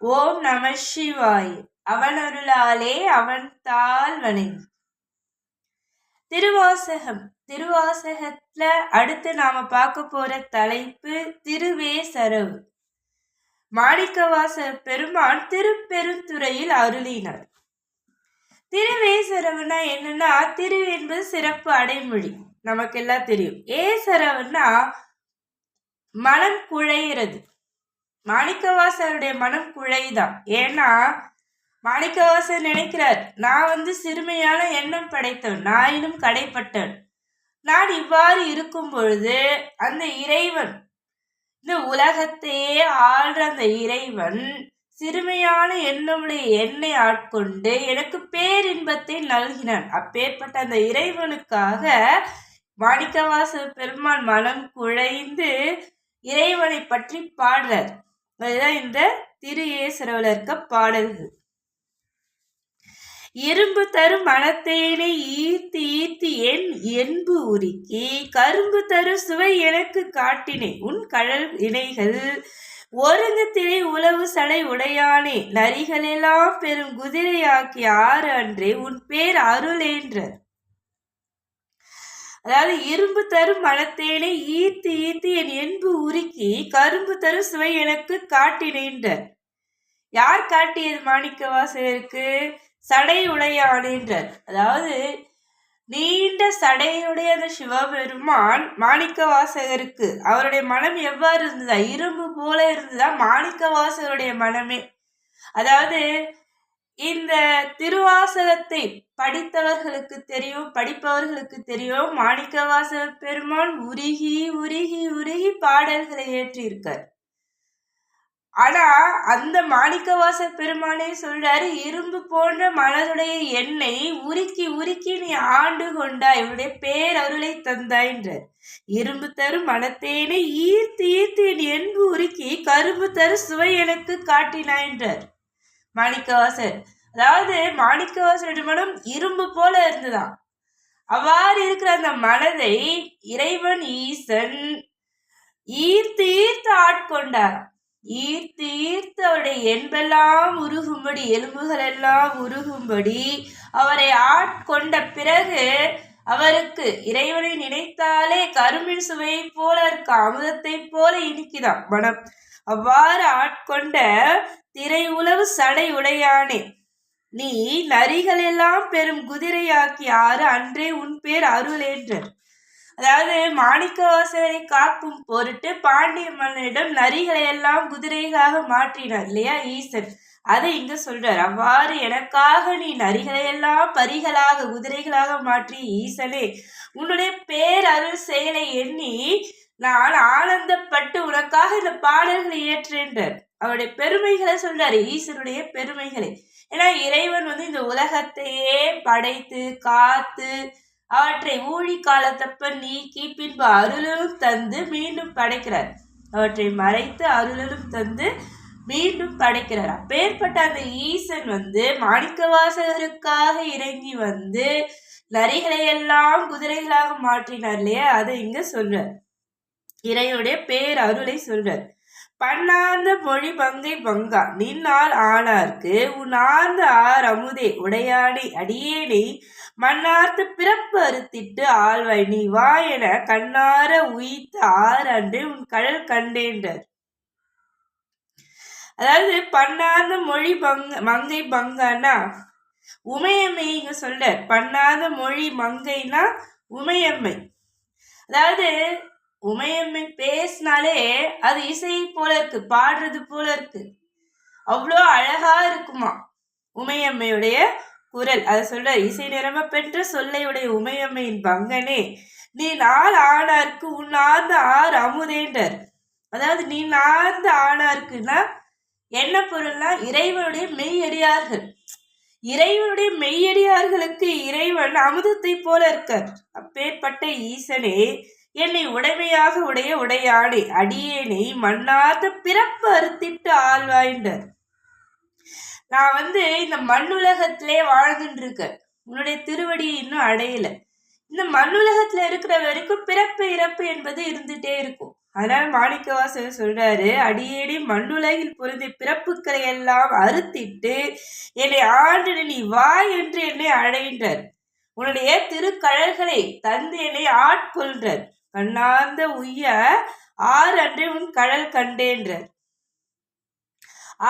ஓம் நம சிவாய். அவன் அருளாலே அவன் தாள் திருவாசகம். திருவாசகத்துல அடுத்து நாம பார்க்க போற தலைப்பு திருவே சரவு. மாணிக்கவாச பெருமான் திருப்பெருந்துறையில் அருளினார். திருவேசரவுனா என்னன்னா திரு என்பது சிறப்பு அடைமொழி. நமக்கு எல்லாம் தெரியும் ஏசரவுன்னா மனம் குழையிறது. மாணிக்கவாசருடைய மனம் குழைதான். ஏன்னா மாணிக்கவாசர் நினைக்கிறார் நான் வந்து சிறுமையான எண்ணம் படைத்தவன் நாயினும் கடைப்பட்டவன். நான் இவ்வாறு இருக்கும் பொழுது அந்த இறைவன் இந்த உலகத்தையே ஆள்ற அந்த இறைவன் சிறுமையான எண்ணமுடைய எண்ணெய் ஆட்கொண்டு எனக்கு பேரின்பத்தை நல்கினான். அப்பேற்பட்ட அந்த இறைவனுக்காக மாணிக்கவாச பெருமான் மனம் குழைந்து இறைவனை பற்றி பாடுறார். அதுதான் இந்த திரு ஏசரவில் இருக்க பாடல்கள் இரும்பு தரும் மனத்தேனை ஈர்த்து ஈர்த்து என் என்பு உருக்கி கரும்பு தரும் சுவை எனக்கு காட்டினேன் உன் கடல் இணைகள். ஒருங்கு திரை உளவு சடை உடையானே நரிகளெல்லாம் பெரும் குதிரையாக்கி ஆறு அன்றே உன் பேர் அருளேன்றார். அதாவது இரும்பு தரும் மனத்தேனை ஈர்த்து ஈர்த்து என் என்பு உருக்கி கரும்பு தரும் சுவை எனக்கு காட்டினேன்ற யார் காட்டியது மாணிக்க வாசகருக்கு? சடை உடையானேன்றார். அதாவது நீண்ட சடையுடைய அந்த சிவபெருமான் மாணிக்க வாசகருக்கு அவருடைய மனம் எவ்வாறு இருந்ததா? இரும்பு போல இருந்ததா மாணிக்க வாசகருடைய மனமே. அதாவது இந்த திருவாசகத்தை படித்தவர்களுக்கு தெரியும் படிப்பவர்களுக்கு தெரியும். மாணிக்கவாச பெருமான் உருகி உருகி உருகி பாடல்களை ஏற்றியிருக்கார் ஆனா அந்த மாணிக்கவாச பெருமானே சொல்றாரு இரும்பு போன்ற மனதுடைய எண்ணெய் உருக்கி உருக்கி நீ ஆண்டு கொண்டாய் இவருடைய பேரருளை தந்தாயின்றார். இரும்பு தரும் மனத்தேனே ஈர்த்து ஈர்த்து என் என்பு உருக்கி கரும்பு தரு சுவை எனக்கு காட்டினாயின்றார். மாணிக்கவாசர் அதாவது மாணிக்கவாசருடைய மனம் இரும்பு போல இருந்துதான். அவ்வாறு இருக்கிற அந்த மனதை இறைவன் ஈசன் ஈர்த்து ஈர்த்து ஆட்கொண்டார். ஈர்த்து ஈர்த்து அவருடைய என்பெல்லாம் உருகும்படி எலும்புகள் எல்லாம் உருகும்படி அவரை ஆட்கொண்ட பிறகு அவருக்கு இறைவனை நினைத்தாலே கருமின் சுவையை போல இருக்க அமுதத்தை போல இனிக்குதான் மனம். அவ்வாறு ஆட்கொண்ட திரை உளவு சடை உடையானே நீ நரிகளெல்லாம் பெரும் குதிரையாக்கி ஆறு அன்றே உன் பேர் அருள் என்றார் அதாவது மாணிக்கவாசகரை காக்கும் பொருட்டு பாண்டிய மன்னனிடம் நரிகளை எல்லாம் குதிரைகளாக மாற்றினார் இல்லையா ஈசன்? அதை இங்க சொல்றார். அவ்வாறு எனக்காக நீ நரிகளை எல்லாம் பரிகளாக குதிரைகளாக மாற்றி ஈசனே உன்னுடைய பேரருள் செயலை எண்ணி நான் ஆனந்தப்பட்டு உனக்காக இந்த பாடல்களை ஏற்றேன்றார் அவருடைய பெருமைகளை சொல்றாரு ஈஸ்வருடைய பெருமைகளை. ஏன்னா இறைவன் வந்து இந்த உலகத்தையே படைத்து காத்து அவற்றை ஊழி காலத்தப்ப நீக்கி பின்பு அருளும் தந்து மீண்டும் படைக்கிறார். அவற்றை மறைத்து அருளும் தந்து மீண்டும் படைக்கிறார். அப்பேற்பட்ட அந்த ஈசன் வந்து மாணிக்கவாசகருக்காக இறங்கி வந்து நரிகளை எல்லாம் குதிரைகளாக மாற்றினார் இல்லையா? அதை இங்க சொல்றார். இறைவனுடைய பேர் அருளை சொல்றார். பண்ணார்ந்த மொழி பங்கை பங்கா. நின்னால் ஆனார்க்கு உன் ஆர்ந்த ஆர் அமுதே. உடையாடி அடியேனை மண்ணார்த்து பிறப்பு அறுத்திட்டு ஆழ்வாய் நீ வா என கண்ணார உயித்த ஆர் அன்று உன் கடல் கண்டேன்றார். அதாவது பண்ணார்ந்த மொழி பங்க மங்கை பங்கானா உமையம்மை இங்க சொல்ற பண்ணாத மொழி மங்கைனா உமையம்மை. அதாவது உமையம்மை பேசினாலே அது இசை போல இருக்கு பாடுறது போல இருக்கு. அவ்வளோ அழகா இருக்குமா உமையம்மையுடைய குரல். அதை சொல்ற இசை நிறம பெற்ற சொல்லையுடைய உமையம்மையின் பங்கனே நீ நாள் ஆனார்க்கு உன் ஆர்ந்த ஆர் அமுதேண்டர் அதாவது நீ நார்ந்த ஆனார்க்குன்னா என்ன பொருள்னா இறைவனுடைய மெய்யடியார்கள். இறைவனுடைய மெய்யடியார்களுக்கு இறைவன் அமுதத்தை போல இருக்கார். அப்பேற்பட்ட ஈசனே என்னை உடைமையாக உடைய உடையாடை அடியேனை மண்ணாத பிறப்பு அறுத்திட்டு ஆழ்வாயின்றார் நான் வந்து இந்த மண்ணுலகத்திலே வாழ்ந்துட்டு இருக்கேன் உன்னுடைய திருவடியை இன்னும் அடையல. இந்த மண்ணுலகத்துல இருக்கிற வரைக்கும் பிறப்பு இறப்பு என்பது இருந்துட்டே இருக்கும். அதனால மாணிக்கவாசகர் சொல்றாரு அடியேடி மண்ணுலகில் பொருந்திய பிறப்புக்களை எல்லாம் அறுத்திட்டு என்னை ஆண்டு நீ வா என்று என்னை அடைகின்றார் உன்னுடைய திருக்கழல்களை தந்து என்னை ஆட்கொள்றார் கண்ணார்ந்த உய்ய ஆறு அன்றே உன் கடல் கண்டேன்றார்.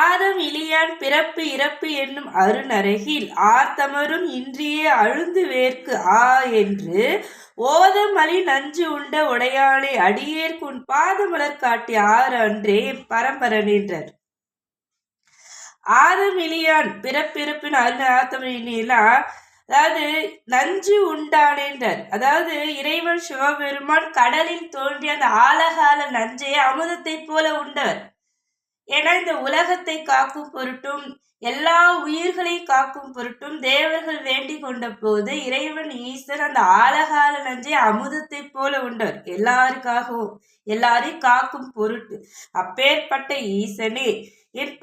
ஆதம் இலியான் பிறப்பு இறப்பு என்னும் அருணரகில் ஆர்த்தமரும் இன்றியே அழுந்து வேர்க்கு ஆ என்று ஓதமலி நஞ்சு உண்ட உடையானை அடியேற்குன் பாதமலர் காட்டி ஆறு அன்றே பரம்பரனின்றார் ஆதம் இலியான் பிறப்பிறப்பின் அருண் ஆர்த்தமரின் அதாவது நஞ்சு உண்டானேன்றார். அதாவது இறைவன் சிவபெருமான் கடலில் தோன்றிய அந்த ஆலகால நஞ்சையை அமுதத்தை போல உண்டவர். ஏன்னா இந்த உலகத்தை காக்கும் பொருட்டும் எல்லா உயிர்களை காக்கும் பொருட்டும் தேவர்கள் வேண்டி கொண்ட போது இறைவன் ஈசன் அந்த ஆலகால நஞ்சை அமுதத்தை போல உண்டவர். எல்லாருக்காகவும் எல்லாரையும் காக்கும் பொருட்டு அப்பேற்பட்ட ஈசனே. என்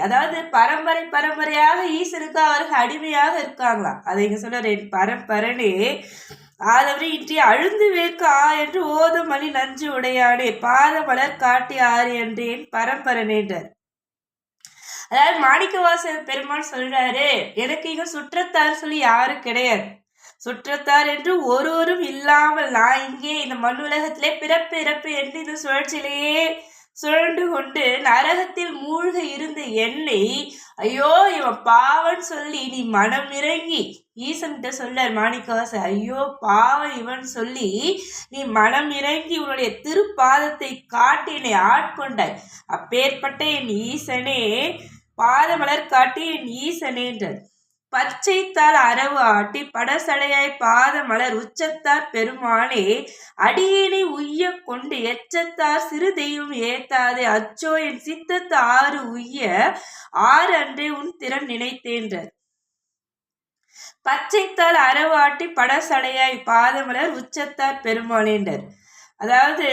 அதாவது பரம்பரை பரம்பரையாக ஈசனுக்கு அவர்கள் அடிமையாக இருக்காங்களாம் அதை இங்க சொல்றாரு என் பரம்பரணே ஆதவரை இன்றைய அழுந்து வேர்க்கு ஆ என்று ஓதமணி நஞ்சு உடையானே பாதமலர் காட்டி ஆறு என்று என் பரம்பரனேன்றார் அதாவது மாணிக்கவாச பெருமான் சொல்றாரு எனக்கு இங்க சுற்றத்தார் சொல்லி யாரும் கிடையாது. சுற்றத்தார் என்று ஒருவரும் இல்லாமல் நான் இங்கே இந்த மண் உலகத்திலே பிறப்பு இறப்பு என்று இந்த சுழற்சியிலேயே சுழண்டு கொண்டு நரகத்தில் மூழ்க இருந்த என்னை ஐயோ இவன் பாவன் சொல்லி நீ மனம் இறங்கி ஈசன்கிட்ட சொல்லார் மாணிக்கவாச ஐயோ பாவம் இவன் சொல்லி நீ மனம் இறங்கி உன்னுடைய திருப்பாதத்தை காட்டி என்னை ஆட்கொண்டாய் அப்பேற்பட்ட என் ஈசனே பாதமலர் காட்டி என் ஈசனேன்றார் பச்சைத்தால் அரவு ஆட்டி படசடையாய் பாத மலர் உச்சத்தார் பெருமானே அடியேனை உய்ய கொண்டு எச்சத்தார் சிறு தெய்வம் ஏத்தாதே அச்சோ என் சித்தத்து ஆறு உய்ய ஆறு அன்றே உன் திறன் நினைத்தேன்றார் பச்சைத்தால் அரவாட்டி படசடையாய் பாதமலர் உச்சத்தார் பெருமானேன்றார். அதாவது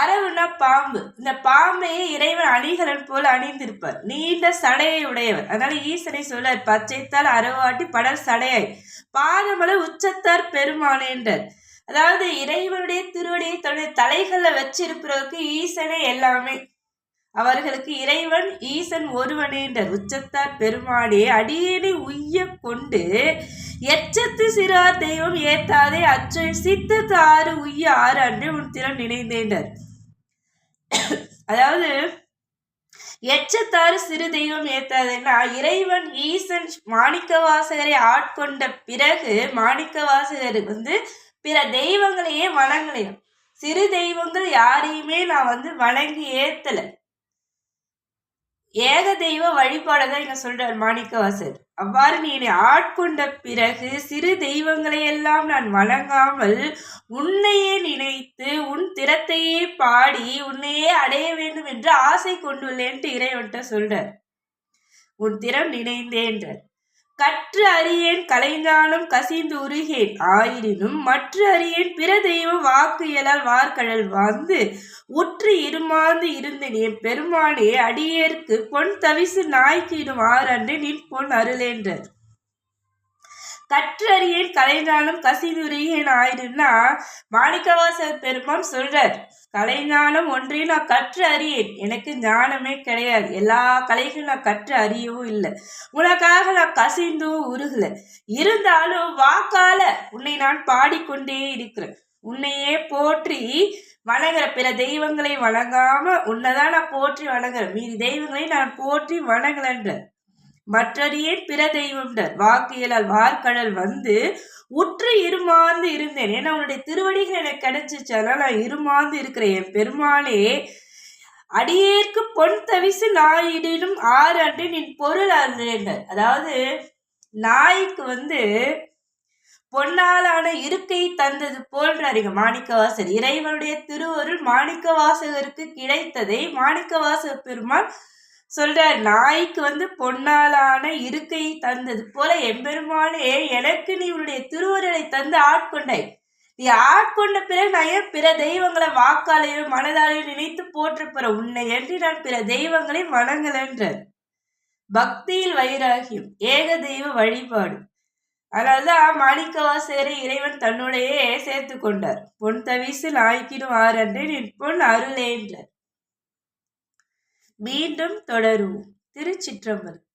அரவுனா பாம்பு. இந்த பாம்பையே இறைவன் அணிகலன் போல அணிந்திருப்பார். நீண்ட சடையை உடையவர். அதனால ஈசனை சொல்ல பச்சைத்தால் அரவாட்டி படல் சடையாய். பாதமலை உச்சத்தார் பெருமானேன்றார் அதாவது இறைவனுடைய திருவடியை தன்னுடைய தலைகளில் வச்சிருப்பவருக்கு ஈசனே எல்லாமே. அவர்களுக்கு இறைவன் ஈசன் ஒருவனேன்றார் உச்சத்தார் பெருமானே அடியேனை உய்ய கொண்டு எச்சத்து சிறார் தெய்வம் ஏத்தாதே அச்ச சித்தத்து ஆறு உய்ய ஆறு அன்று உன் திறன் நினைந்தேன்றார் அதாவது எச்சத்தாறு சிறு தெய்வம் ஏத்தாதுன்னா இறைவன் ஈசன் மாணிக்க வாசகரை ஆட்கொண்ட பிறகு மாணிக்க வாசகர் வந்து பிற தெய்வங்களையே வணங்கலையும். சிறு தெய்வங்கள் யாரையுமே நான் வந்து வணங்கி ஏத்தலை. ஏக தெய்வ வழிபாடை தான் இங்க சொல்றார் மாணிக்கவாசர்? அவ்வாறு நீ என்னை ஆட்கொண்ட பிறகு சிறு தெய்வங்களை எல்லாம் நான் வணங்காமல் உன்னையே நினைத்து உன் திறத்தையே பாடி உன்னையே அடைய வேண்டும் என்று ஆசை கொண்டுள்ளேன்ட்டு இறைவன்ட்ட சொல்றார். உன் திறம் நினைந்தேன்றார். கற்று அறியேன் கலைந்தாலும் கசிந்து உருகேன். ஆயினும் மற்ற அறியேன் பிற தெய்வ வாக்கு இயலால் வார்கழல் வந்து உற்று இருமாந்து இருந்த நீ பெருமானே அடியேற்கு பொன் தவிசு நாய்க்கு இடும் ஆறன்று நின் பொன் அருளேன்றது கற்றறியேன் கலைஞானம் கசிதுரியேன் ஆயிடுன்னா மாணிக்கவாசர் பெருமான் சொல்றார் கலைஞானம் ஒன்றையும் நான் கற்று அறியேன் எனக்கு ஞானமே கிடையாது. எல்லா கலைகளும் நான் கற்று அறியவும் இல்லை. உனக்காக நான் கசிந்தும் உருகல. இருந்தாலும் வாக்கால உன்னை நான் பாடிக்கொண்டே இருக்கிறேன். உன்னையே போற்றி வணங்குற பிற தெய்வங்களை வணங்காம உன்னைதான் நான் போற்றி வணங்குறேன். மீதி தெய்வங்களை நான் போற்றி வணங்கலன்ற மற்றறியேன் பிற தெய்வம்டர். வாக்கியலால் வார்கடல் வந்து உற்று இருமாந்து இருந்தேன். ஏன்னா உன்னுடைய திருவடிகள் எனக்கு கிடைச்சிச்சு. அதனால நான் இருமாந்து இருக்கிறேன். என் பெருமாளே அடியேற்கு பொன் தவிசு நாயிடிலும் ஆறு அன்று நின் பொருள் அறிந்தேன் அதாவது நாய்க்கு வந்து பொன்னாலான இருக்கை தந்தது போன்றாருங்க மாணிக்கவாசர் இறைவனுடைய திருவருள் மாணிக்கவாசகருக்கு கிடைத்ததை மாணிக்கவாசக பெருமாள் சொல்றார் நாய்க்கு வந்து பொன்னாலான இருக்கை தந்தது போல எம்பெருமானே எனக்கு நீ உன்னுடைய திருவருளை தந்து ஆட்கொண்டாய் நீ ஆட்கொண்ட பிறகு நான் ஏன் பிற தெய்வங்களை வாக்காலையோ மனதாலையோ நினைத்து போற்றப்போற உன்னை என்று நான் பிற தெய்வங்களை வணங்கலன்றார் பக்தியில் வைராகியம் ஏக தெய்வ வழிபாடு. அதனால்தான் மாணிக்க வாசகரை இறைவன் தன்னுடைய சேர்த்து கொண்டார். பொன் தவிசு நாய்க்கினும் ஆறன்றே நிற்பொன் பொன் அருளேன்ற மீண்டும் தொடரும் திருச்சிற்றம்பலம்.